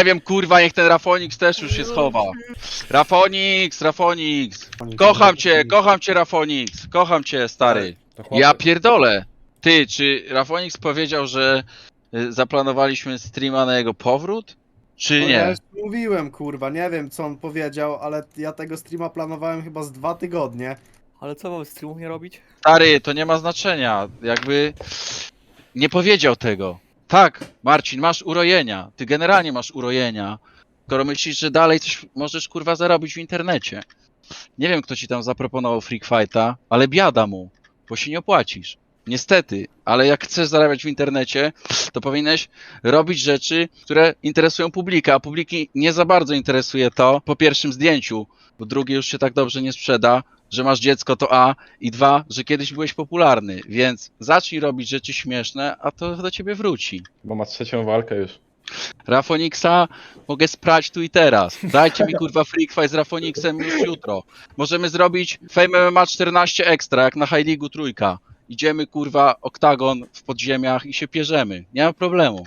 Nie wiem, kurwa, niech ten Rafonix też już się schowa. Rafonix, Rafonix. Kocham cię, kocham cię, Rafonix. Kocham cię, stary. To chłopie, Ja pierdolę. Ty, czy Rafonix powiedział, że y, zaplanowaliśmy streama na jego powrót? Czy No ja nie? już mówiłem, kurwa, nie wiem co on powiedział, ale ja tego streama planowałem chyba z dwa tygodnie. Ale co mam streamów nie robić? Stary, to nie ma znaczenia. Jakby nie powiedział tego. Tak, Marcin, masz urojenia. Ty generalnie masz urojenia. Skoro myślisz, że dalej coś możesz kurwa zarobić w internecie. Nie wiem, kto ci tam zaproponował Freak Fighta, ale biada mu, bo się nie opłacisz. Niestety, ale jak chcesz zarabiać w internecie, to powinieneś robić rzeczy, które interesują publika, a publiki nie za bardzo interesuje to po pierwszym zdjęciu, bo drugie już się tak dobrze nie sprzeda, że masz dziecko to A i dwa, że kiedyś byłeś popularny, więc zacznij robić rzeczy śmieszne, a to do ciebie wróci. Bo ma trzecią walkę już. Rafoniksa mogę sprać tu i teraz. Dajcie mi kurwa freak fight z Rafoniksem już jutro. Możemy zrobić Fame MMA 14 Extra, jak na High League trójka. Idziemy kurwa oktagon w podziemiach i się pierzemy. Nie ma problemu.